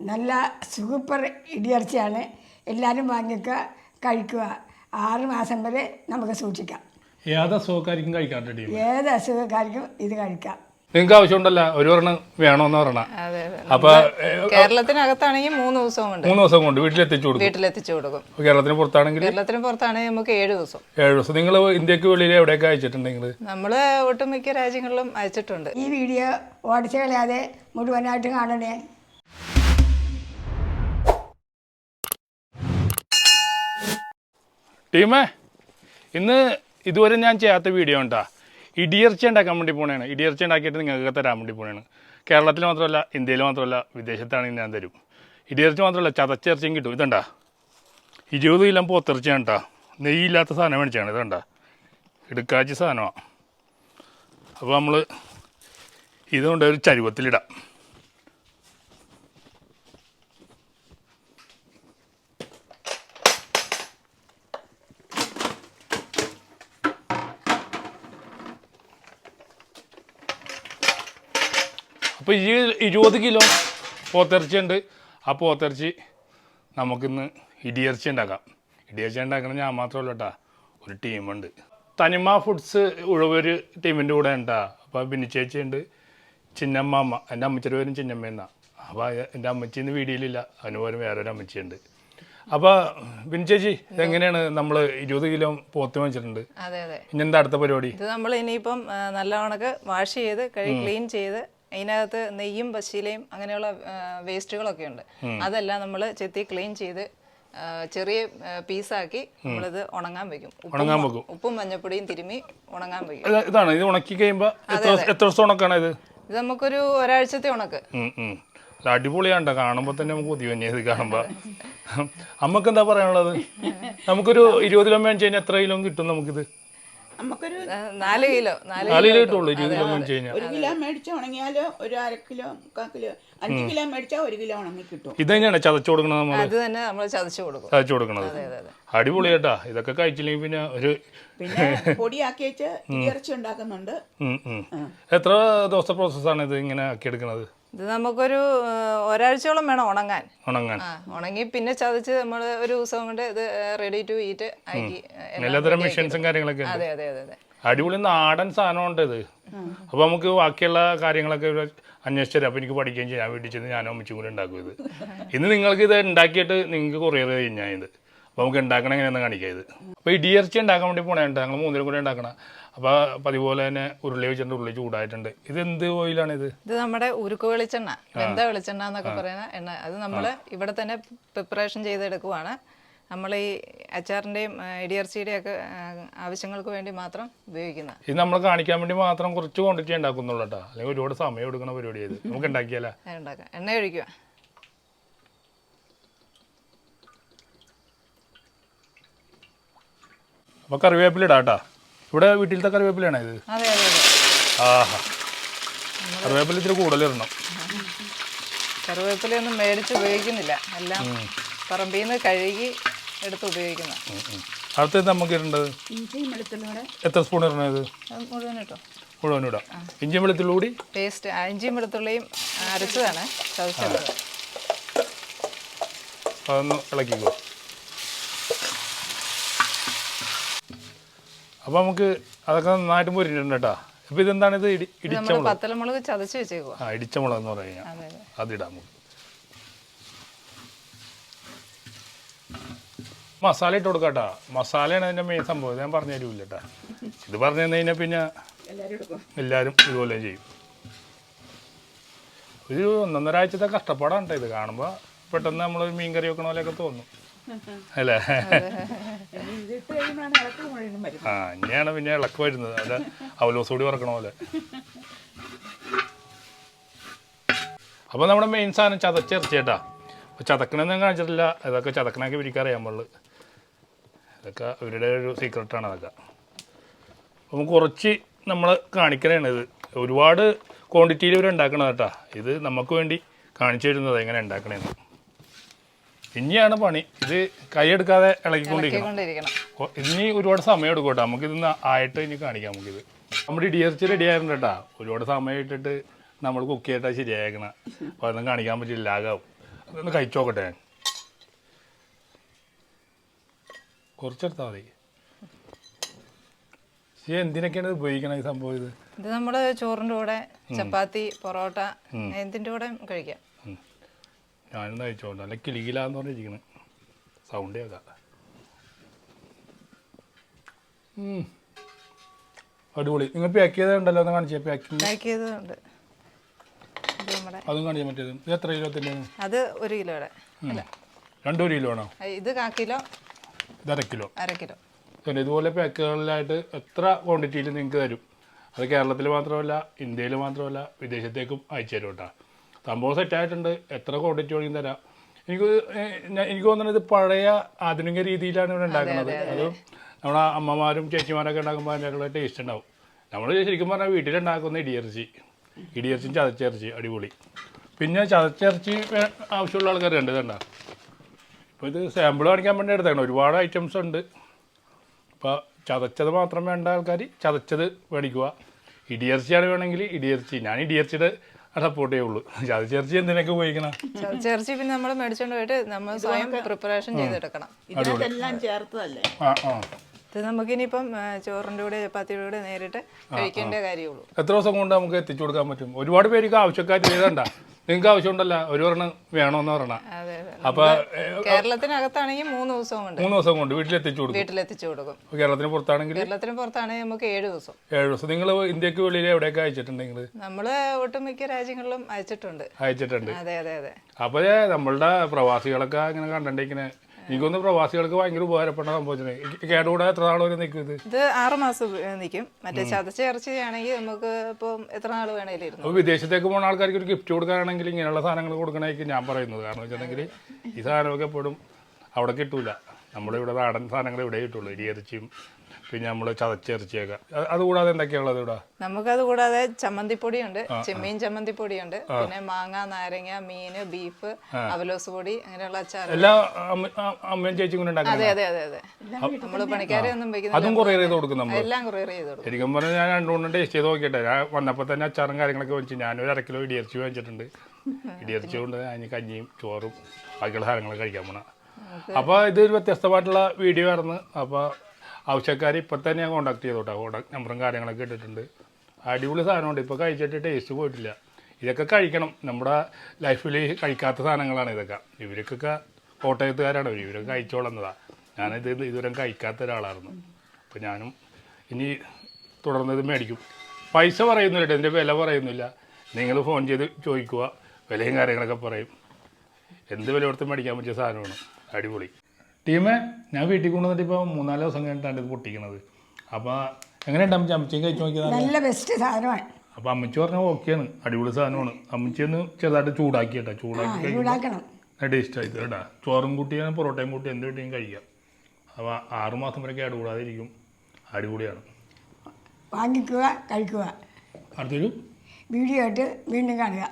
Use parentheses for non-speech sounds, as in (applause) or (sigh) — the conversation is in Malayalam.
നല്ല സൂപ്പർ ഇടിയിറച്ചിയാണ് എല്ലാവരും വാങ്ങിക്കുക കഴിക്കുക. ആറ് മാസം വരെ നമുക്ക് സൂക്ഷിക്കാം. ഏത് അസുഖക്കാർക്കും കഴിക്കാം ഏത് അസുഖക്കാർക്കും ഇത് കഴിക്കാം. നിങ്ങൾക്ക് ആവശ്യമുണ്ടല്ല ഒരു ഒരെണ്ണം വേണമെന്ന് പറഞ്ഞ. അപ്പൊ കേരളത്തിനകത്താണെങ്കിൽ മൂന്ന് ദിവസം ഉണ്ട് മൂന്ന് ദിവസം കൊണ്ട് വീട്ടിലെത്തിച്ചു കൊടുക്കും. വീട്ടിലെത്തിച്ചു കൊടുക്കും. കേരളത്തിന് പുറത്താണെങ്കിൽ? കേരളത്തിന് പുറത്താണെങ്കിൽ നമുക്ക് ഏഴ് ദിവസം. ഏഴ് ദിവസം. നിങ്ങൾ ഇന്ത്യയ്ക്ക് വെളിയിൽ എവിടെയൊക്കെ അയച്ചിട്ടുണ്ടെങ്കിൽ നമ്മൾ ഒട്ടുമിക്ക രാജ്യങ്ങളിലും അയച്ചിട്ടുണ്ട്. ഈ വീഡിയോ ഓടിച്ചു കളയാതെ മുഴുവനായിട്ട് കാണണേ. ടീമേ ഇന്ന് ഇതുവരെ ഞാൻ ചെയ്യാത്ത വീഡിയോ ഉണ്ടാ? ഇടിയർച്ച ഉണ്ടാക്കാൻ വേണ്ടി പോണേണ്. ഇടിയർച്ച ഉണ്ടാക്കിയിട്ട് നിങ്ങൾക്ക് തരാൻ വേണ്ടി പോണേണ്. കേരളത്തിൽ മാത്രമല്ല ഇന്ത്യയിൽ മാത്രമല്ല വിദേശത്താണെങ്കിൽ ഞാൻ തരും. ഇടിയർച്ച മാത്രമല്ല ചതച്ചിറച്ചിയും കിട്ടും. ഇതുണ്ടാ? ഇരുപത് കിലോ പോത്തിറച്ചിയാണ് കേട്ടോ. നെയ്യില്ലാത്ത സാധനം മേടിച്ചാണ്. ഇതുണ്ടാ? ഇടുക്കാച്ചി സാധനമാണ് അപ്പോൾ നമ്മൾ ഇതുകൊണ്ട് ഒരു ചരുവത്തിലിടാം. അപ്പോൾ ഈ ഇരുപത് കിലോ പോത്തിറച്ചി ഉണ്ട് ആ പോത്തിറച്ചി നമുക്കിന്ന് ഇടിയിറച്ചി ഉണ്ടാക്കാം. ഇടിയിറച്ചി ഉണ്ടാക്കണ ഞാൻ മാത്രമല്ല കേട്ടാ. ഒരു ടീമുണ്ട്. തനിമ ഫുഡ്സ് ഉഴവൊരു ടീമിന്റെ കൂടെ ഉണ്ടാ. അപ്പോൾ ബിന്നി ചേച്ചി ഉണ്ട് ചിന്നമ്മ എന്റെ അമ്മച്ചിയുടെ പേരും ചിന്നമ്മ എന്നാ അപ്പോൾ എന്റെ അമ്മച്ചി ഇന്ന് വീഡിയോയിലില്ല. അതിന് പകരം വേറൊരു അമ്മച്ചിയുണ്ട്. അപ്പോൾ ബിൻ ചേച്ചി ഇതെങ്ങനെയാണ് നമ്മൾ ഇരുപത് കിലോ പോത്ത് വാങ്ങിച്ചിട്ടുണ്ട് അതെ അതെ. ഇനി എന്താ അടുത്ത പരിപാടി? ഇത് നമ്മൾ ഇനിയിപ്പം നല്ല കണക്ക് വാഷ് ചെയ്ത് കഴുകി ക്ലീൻ ചെയ്ത് അതിനകത്ത് നെയ്യും പശീലയും അങ്ങനെയുള്ള വേസ്റ്റുകളൊക്കെ ഉണ്ട്. അതെല്ലാം നമ്മൾ ചെത്തി ക്ലീൻ ചെയ്ത് ചെറിയ പീസാക്കി നമ്മളിത് ഉണങ്ങാൻ വെക്കും. ഉപ്പും ഉണങ്ങാൻ വെക്കും. ഉപ്പും മഞ്ഞപ്പൊടിയും തിരുമ്മി ഉണങ്ങാൻ വെക്കും. ഇതാണ് ഇത് ഉണക്കി കഴിയുമ്പോൾ എത്ര എത്ര ദിവസം ഉണക്കാണ് ഇത്? ഇത് നമുക്കൊരു ഒരാഴ്ചത്തെ ഉണക്ക്. അടിപൊളിയാണ്ട കാണുമ്പോൾ തന്നെ നമുക്ക് കൊതി ഇത് കാണുമ്പോൾ അമ്മയ്ക്ക് എന്താ പറയാനുള്ളത്? നമുക്കൊരു ഇരുപത് കിലോ മേടിച്ച് കഴിഞ്ഞാൽ എത്ര കിലോ കിട്ടും നമുക്കിത്? നമുക്കൊരു നാല് കിലോ നാല് കിലോ കിട്ടുള്ളൂ ഇരുപത് കിലോ മേടിച്ച് കഴിഞ്ഞാൽ ഒരു കിലോ മേടിച്ച ഉണങ്ങിയാൽ ഒരു അര കിലോ മുക്കാൽ കിലോ അഞ്ച് കിലോ മേടിച്ചാൽ ഒരു കിലോ ഉണങ്ങി കിട്ടും. ഇത് തന്നെയാണ് ചതച്ചു കൊടുക്കണത് നമ്മൾ അത് തന്നെ നമ്മൾ ചതച്ചു കൊടുക്കും. ചതച്ചു കൊടുക്കണത്. അടിപൊളിയാട്ടാ ഇതൊക്കെ കഴിച്ചില്ലെങ്കിൽ പിന്നെ ഒരു പിന്നെ പൊടിയാക്കി വെച്ച് ഇറച്ചി ഉണ്ടാക്കുന്നുണ്ട്. എത്ര ദിവസത്തെ പ്രോസസ്സാണ് ഇത് ഇങ്ങനെ ആക്കിയെടുക്കുന്നത് ഇത് നമുക്കൊരു ഒരാഴ്ചയോളം വേണം ഉണങ്ങാൻ. ഉണങ്ങാൻ. ഉണങ്ങി പിന്നെ ചതച്ച് നമ്മൾ ഒരു ദിവസം കൊണ്ട് ഇത് റെഡി ടു ഈറ്റ് ആക്കി എല്ലാത്തരം മെഷീൻസും കാര്യങ്ങളൊക്കെ അതെ അതെ അതെ അതെ. അടിപൊളി നാടൻ സാധനമുണ്ട് ഇത്. അപ്പോൾ നമുക്ക് ബാക്കിയുള്ള കാര്യങ്ങളൊക്കെ അന്വേഷിച്ചു തരാം. അപ്പോൾ എനിക്ക് പഠിക്കുകയും ചെയ്യാൻ വീട്ടിൽ ചെന്ന് ഞാനും അമ്മച്ചും കൂടി ഉണ്ടാക്കും ഇത്. (laughs) ഇന്ന് നിങ്ങൾക്ക് ഇത് ഉണ്ടാക്കിയിട്ട് നിങ്ങൾക്ക് കൊറിയർ കഴിഞ്ഞാൽ ഇത്. അപ്പോൾ നമുക്ക് ഉണ്ടാക്കണം എങ്ങനെയാണെന്ന് കാണിക്കാം ഇത്. അപ്പോൾ ഇടിയിറച്ചി ഉണ്ടാക്കാൻ വേണ്ടി പോണേണ്ട ഞങ്ങൾ മൂന്നിലും കൂടെ ഉണ്ടാക്കണം. അപ്പോൾ പതിപോലെ തന്നെ ഉരുളി വെച്ചിട്ടുണ്ട് ഉരുളി ചൂടായിട്ടുണ്ട്. ഇത് എന്ത് ഓയിലാണ് ഇത് ഇത് നമ്മുടെ ഉരുക്ക് വെളിച്ചെണ്ണ. വെന്ത വെളിച്ചെണ്ണ എന്നൊക്കെ പറയുന്ന എണ്ണ. അത് നമ്മൾ ഇവിടെ തന്നെ പ്രിപ്പറേഷൻ ചെയ്തെടുക്കുവാണ്. നമ്മൾ ഈ അച്ചാറിന്റെയും ഇടിയർച്ചിയുടെയും ഒക്കെ ആവശ്യങ്ങൾക്ക് വേണ്ടി മാത്രം ഉപയോഗിക്കുന്ന. ഇത് നമ്മൾ കാണിക്കാൻ വേണ്ടി മാത്രം കുറച്ച് ക്വാണ്ടിറ്റി ഉണ്ടാക്കുന്നുള്ളൂ കേട്ടോ. അല്ലെങ്കിൽ ഒരുപാട് സമയം എടുക്കുന്ന പരിപാടി ഇത്. നമുക്ക് ഉണ്ടാക്കിയാലേ? (laughs) ഉണ്ടാക്കാം. എണ്ണ ഒഴിക്കുക. അപ്പോൾ കറിവേപ്പിലിടാട്ടാ കേട്ടോ. ഇവിടെ വീട്ടിലത്തെ കറിവേപ്പിലാണ് ഇത്? അതെ അതെ ആഹാ. കറിവേപ്പില ഇത്തിരി കൂടുതലിടണം കറിവേപ്പിലയൊന്നും മേടിച്ച് ഉപയോഗിക്കുന്നില്ല. എല്ലാം പറമ്പിൽ നിന്ന് കഴുകി എടുത്ത് ഉപയോഗിക്കുന്ന. അടുത്തത് നമുക്ക് ഇടേണ്ടത്? ഇഞ്ചിയും വെളുത്തുള്ളിയുടെ എത്ര സ്പൂൺ ഇടണത് മുഴുവൻ ഇട്ടോ? മുഴുവൻ ഇടാം. ഇഞ്ചിയും വെളുത്തുള്ളി കൂടി? പേസ്റ്റ്. ഇഞ്ചിയും വെളുത്തുള്ളിയും അരച്ചതാണ്. ചതച്ചത്. അതൊന്ന് ഇളക്കിക്കോ. അപ്പോൾ നമുക്ക് അതൊക്കെ നന്നായിട്ട് പൊരിഞ്ഞിട്ടുണ്ട് കേട്ടോ അപ്പോൾ ഇതെന്താണ് ഇത്? ഇടി ഇടിച്ച മുളക് പത്തലമുളക് ചതച്ച് വെച്ചേക്കുക ആ ഇടിച്ച മുളക് എന്ന് പറഞ്ഞു കഴിഞ്ഞാൽ അതെ അതെ. അതിടാം നമുക്ക്. മസാല ഇട്ട് കൊടുക്കാം കേട്ടോ മസാലയാണ് അതിന്റെ മെയിൻ സംഭവം. ഞാൻ പറഞ്ഞു തരൂല്ല കേട്ടോ ഇത് പറഞ്ഞു തന്നു കഴിഞ്ഞാൽ പിന്നെ എല്ലാവരും ഇതുപോലെ ചെയ്യും. ഒരു ഒന്നൊന്നര ആഴ്ചത്തെ കഷ്ടപ്പാടാണ് കേട്ടോ ഇത് കാണുമ്പോൾ പെട്ടെന്ന് നമ്മൾ മീൻ കറി വെക്കണ പോലെയൊക്കെ തോന്നും. അല്ലേ? ആ ഇനിയാണ് പിന്നെ ഇളക്ക് വരുന്നത്. അത് അവലോസ് കൂടി വറക്കണ പോലെ. അപ്പോൾ നമ്മുടെ മെയിൻ സാധനം ചതച്ചിറച്ചിയേട്ടാ അപ്പോൾ ചതക്കണമെന്ന് കാണിച്ചിട്ടില്ല. അതൊക്കെ ചതക്കണൊക്കെ പിരിക്കറിയാൻ പാടുള്ളൂ. ഇതൊക്കെ അവരുടെ ഒരു സീക്രട്ടാണ് അതൊക്കെ. അപ്പം കുറച്ച് നമ്മൾ കാണിക്കണതാണ് ഇത്. ഒരുപാട് ക്വാണ്ടിറ്റിയിൽ ഇവർ ഉണ്ടാക്കണതാട്ടാ. ഇത് നമുക്ക് വേണ്ടി കാണിച്ചു തരുന്നത് എങ്ങനെ ഉണ്ടാക്കണേന്ന്. ഇനിയാണ് പണി. ഇത് കൈയെടുക്കാതെ ഇളക്കിക്കൊണ്ടിരിക്കണം. ഇനി ഒരുപാട് സമയം എടുക്കും കേട്ടോ. നമുക്ക് ഇതൊന്ന് ആയിട്ട് ഇനി കാണിക്കാം നമുക്കിത്. നമ്മുടെ ഇടിയർച്ചി റെഡി ആയിരുന്നു കേട്ടാ. ഒരുപാട് സമയം ഇട്ടിട്ട് നമ്മൾ കുക്ക് ചെയ്തിട്ടാ ശരിയാക്കണം അപ്പോൾ അതൊന്നും കാണിക്കാൻ പറ്റില്ല ലാഗാവും. അതൊന്ന് കഴിച്ചു നോക്കട്ടെ ഞാൻ. കുറച്ചെടുത്താൽ മതി. എന്തിനൊക്കെയാണ് ഉപയോഗിക്കണം ഈ സംഭവം ഇത്? ഇത് നമ്മുടെ ചോറിന്റെ കൂടെ ചപ്പാത്തി പൊറോട്ട എന്തിന്റെ കൂടെ കഴിക്കാം. ഞാനൊന്ന് അയച്ചോളൂ നല്ല കിളിയിലാന്ന് പറഞ്ഞിരിക്കുന്നത് സൗണ്ട് കേൾക്കാം. അടിപൊളി. നിങ്ങൾ പാക്ക് ചെയ്തതുണ്ടല്ലോ? ഒന്ന് കാണിച്ചേ പാക്കിങ് പാക്ക് ചെയ്തതുണ്ട്. ഇത് നമ്മുടെ അതും കാണിച്ചാൽ മറ്റേത്. ഇത് എത്ര കിലോ തന്നെ അത് ഒരു കിലോയുടെ അല്ല രണ്ടൊരു കിലോ ആണോ? ഇത് കാ കിലോ ഇത് അര കിലോ അര കിലോ പിന്നെ ഇതുപോലെ പാക്കുകളിലായിട്ട് എത്ര ക്വാണ്ടിറ്റിയിൽ നിങ്ങൾക്ക് തരും? അത് കേരളത്തിൽ മാത്രമല്ല ഇന്ത്യയിൽ മാത്രമല്ല വിദേശത്തേക്കും അയച്ചു തരും കേട്ടോ. സംഭവം സെറ്റായിട്ടുണ്ട് എത്ര ക്വാണ്ടിറ്റി വേണമെങ്കിൽ തരാം. എനിക്ക് എനിക്ക് തോന്നുന്നത് ഇത് പഴയ ആധുനിക രീതിയിലാണ് ഇവിടെ ഉണ്ടാക്കുന്നത്. അത് നമ്മുടെ അമ്മമാരും ചേച്ചിമാരൊക്കെ ഉണ്ടാക്കുമ്പോൾ അതിന്റെയുള്ള ടേസ്റ്റ് ഉണ്ടാവും. നമ്മൾ ശരിക്കും പറഞ്ഞാൽ വീട്ടിലുണ്ടാക്കുന്ന ഇടിയിറച്ചി ഇടിയിറച്ചിയും ചതച്ചിറച്ചി അടിപൊളി. പിന്നെ ചതച്ചിറച്ചി ആവശ്യമുള്ള ആൾക്കാർ ഉണ്ട് ഇതുണ്ടാ ഇപ്പോൾ ഇത് സാമ്പിൾ കാണിക്കാൻ വേണ്ടി എടുത്തേക്കണം. ഒരുപാട് ഐറ്റംസ് ഉണ്ട്. ഇപ്പോൾ ചതച്ചത് മാത്രം വേണ്ട ആൾക്കാർ ചതച്ചത് മേടിക്കുക. ഇടിയിറച്ചിയാണ് വേണമെങ്കിൽ ഇടിയിറച്ചി ഞാൻ ഇടിയിറച്ചിയുടെ സപ്പോർട്ട് ചെയ്യുള്ളൂ ചതച്ചിറച്ചി എന്തിനൊക്കെ ഉപയോഗിക്കണം? ചേർച്ചി പിന്നെ നമ്മൾ മേടിച്ചോണ്ട് പോയിട്ട് നമ്മൾ സ്വയം പ്രിപ്പറേഷൻ ചെയ്തെടുക്കണം. ഇതിനെല്ലാം ചേർത്തതല്ലേ? ആ ആ. ഇത് നമുക്കിനിയിപ്പം ചോറിന്റെ കൂടെ ചപ്പാത്തിയുടെ കൂടെ നേരിട്ട് കഴിക്കേണ്ട കാര്യമുള്ളൂ എത്ര ദിവസം കൊണ്ട് നമുക്ക് എത്തിച്ചു കൊടുക്കാൻ പറ്റും? ഒരുപാട് പേർക്ക് ആവശ്യക്കാർ ചെയ്തണ്ട നിങ്ങൾക്ക് ആവശ്യമുണ്ടല്ല ഒരു ഒരെണ്ണം വേണമെന്ന് പറഞ്ഞ. അപ്പോൾ കേരളത്തിനകത്താണെങ്കിൽ മൂന്ന് ദിവസം കൊണ്ട്. മൂന്ന് ദിവസം കൊണ്ട് വീട്ടിലെത്തിച്ചു കൊടുക്കും. വീട്ടിലെത്തിച്ചു കൊടുക്കും. കേരളത്തിന് പുറത്താണെങ്കിൽ കേരളത്തിന് പുറത്താണെങ്കിൽ നമുക്ക് ഏഴ് ദിവസം. ഏഴ് ദിവസം. നിങ്ങൾ ഇന്ത്യയ്ക്ക് വെളിയിൽ എവിടെയൊക്കെ അയച്ചിട്ടുണ്ടെങ്കിൽ നമ്മൾ ഒട്ടുമിക്ക രാജ്യങ്ങളിലും അയച്ചിട്ടുണ്ട്. അയച്ചിട്ടുണ്ട്. അതെ അതെ അതെ. അപ്പോൾ നമ്മളുടെ പ്രവാസികളൊക്കെ ഇങ്ങനെ കണ്ടിട്ടിങ്ങനെ എനിക്കൊന്ന് പ്രവാസികൾക്ക് ഭയങ്കര ഉപകാരപ്പെട്ട സംഭവിച്ചത് കേടുകൂടാതെ എത്ര നാൾ വരെ നിൽക്കും ഇത്? ഇത് ആറ് മാസം നിൽക്കും മറ്റേ ചതച്ച ഇറച്ചിയാണെങ്കിൽ നമുക്ക് ഇപ്പം എത്ര നാൾ വേണേലും ഇരുന്നു അപ്പോൾ വിദേശത്തേക്ക് പോകുന്ന ആൾക്കാർക്ക് ഒരു ഗിഫ്റ്റ് കൊടുക്കാനാണെങ്കിൽ ഇങ്ങനെയുള്ള സാധനങ്ങൾ കൊടുക്കണമായിരിക്കും ഞാൻ പറയുന്നത്. കാരണം വെച്ചിട്ടുണ്ടെങ്കിൽ ഈ സാധനമൊക്കെ എപ്പോഴും അവിടെ കിട്ടൂല. നമ്മുടെ ഇവിടെ നാടൻ സാധനങ്ങൾ ഇവിടെ കിട്ടുള്ളൂ. ഇടിയിറച്ചിയും പിന്നെ നമ്മൾ ചതച്ചിറച്ചിയൊക്കെ അത് അതുകൂടാതെ എന്തൊക്കെയുള്ളത് ഇവിടെ? നമുക്കത് കൂടാതെ ചമ്മന്തിപ്പൊടിയുണ്ട്. ചെമ്മീൻ ചമ്മന്തിപ്പൊടിയുണ്ട്. പിന്നെ മാങ്ങ നാരങ്ങ മീന് ബീഫ് അവലോസ് പൊടി അങ്ങനെയുള്ള അച്ചാർ എല്ലാ അമ്മയും ചേച്ചിയും കൂടെ അതെ അതെ അതെ അതെ. നമ്മൾ പണിക്കാരെ ഒന്നും അതും കൊറിയർ ചെയ്ത് കൊടുക്കും നമ്മൾ എല്ലാം കൊറിയർ ചെയ്ത് കൊടുക്കും ശരിക്കും പറഞ്ഞാൽ ഞാൻ രണ്ടു മൂന്നും ടേസ്റ്റ് ചെയ്ത് നോക്കിയിട്ടെ. ഞാൻ വന്നപ്പോൾ തന്നെ അച്ചാറും കാര്യങ്ങളൊക്കെ വെച്ച് ഞാനൊരു അര കിലോ ഇടിയിറച്ചി വാങ്ങിച്ചിട്ടുണ്ട്. (laughs) ഇടിയിറച്ചി കൊണ്ട് അതിന് കഞ്ഞിയും ചോറും ബാക്കിയുള്ള സാധനങ്ങൾ കഴിക്കാൻ പോണ അപ്പോൾ ഇതൊരു വ്യത്യസ്തമായിട്ടുള്ള വീഡിയോ ആയിരുന്നു. അപ്പോൾ ആവശ്യക്കാർ ഇപ്പം തന്നെ ഞാൻ കോൺടാക്ട് ചെയ്തോട്ടെ. കോൺടാക്ട് നമ്പറും കാര്യങ്ങളൊക്കെ ഇട്ടിട്ടുണ്ട്. അടിപൊളി സാധനമുണ്ട്. ഇപ്പോൾ കഴിച്ചിട്ട് ടേസ്റ്റ് പോയിട്ടില്ല. ഇതൊക്കെ കഴിക്കണം. നമ്മുടെ ലൈഫിൽ കഴിക്കാത്ത സാധനങ്ങളാണ് ഇതൊക്കെ. ഇവർക്കൊക്കെ കോട്ടയത്തുകാരാണ്. ഇവരൊക്കെ കഴിച്ചോളുന്നതാണ് ഞാനിത് ഇതുവരെ കഴിക്കാത്ത ഒരാളായിരുന്നു. അപ്പോൾ ഞാനും ഇനി തുടർന്ന് ഇത് മേടിക്കും. പൈസ പറയുന്നില്ല ഇതിന്റെ വില പറയുന്നില്ല. നിങ്ങൾ ഫോൺ ചെയ്ത് ചോദിക്കുക. വിലയും കാര്യങ്ങളൊക്കെ പറയും. എന്ത് വില കൊടുത്ത് മേടിക്കാൻ പറ്റിയ സാധനമാണ്. അടിപൊളി. ടീമേ ഞാൻ വീട്ടിൽ കൊണ്ടുവന്നിട്ട് ഇപ്പോൾ മൂന്നാൽ ദിവസം കഴിഞ്ഞിട്ടാണ് ഇത് പൊട്ടിക്കണത്. അപ്പോൾ എങ്ങനെയുണ്ട് അമ്മച്ചി? അമ്മച്ചിയും കഴിച്ചു നോക്കിയതാണ്? നല്ല ബെസ്റ്റ് സാധനമാണ്. അപ്പോൾ അമ്മച്ചി പറഞ്ഞാൽ ഓക്കെയാണ്. അടിപൊളി സാധനമാണ്. അമ്മച്ചി ഒന്ന് ചെറുതായിട്ട് ചൂടാക്കി കേട്ടോ ചൂടാക്കി കഴിക്കുമ്പോൾ ചൂടാക്കണം ടേസ്റ്റ് ആയിട്ട് കേട്ടോ. ചോറും കൂട്ടിയാണ് പൊറോട്ടയും കൂട്ടി എന്ത് കിട്ടിയും കഴിക്കാം. അപ്പോൾ ആറുമാസം വരെയൊക്കെ വരെ കേടുകൂടാതെ ഇരിക്കും അടിപൊളിയാണ്. വാങ്ങിക്കുക കഴിക്കുക. അടുത്തൊരു? വീഡിയോ ആയിട്ട് വീണ്ടും കാണുക.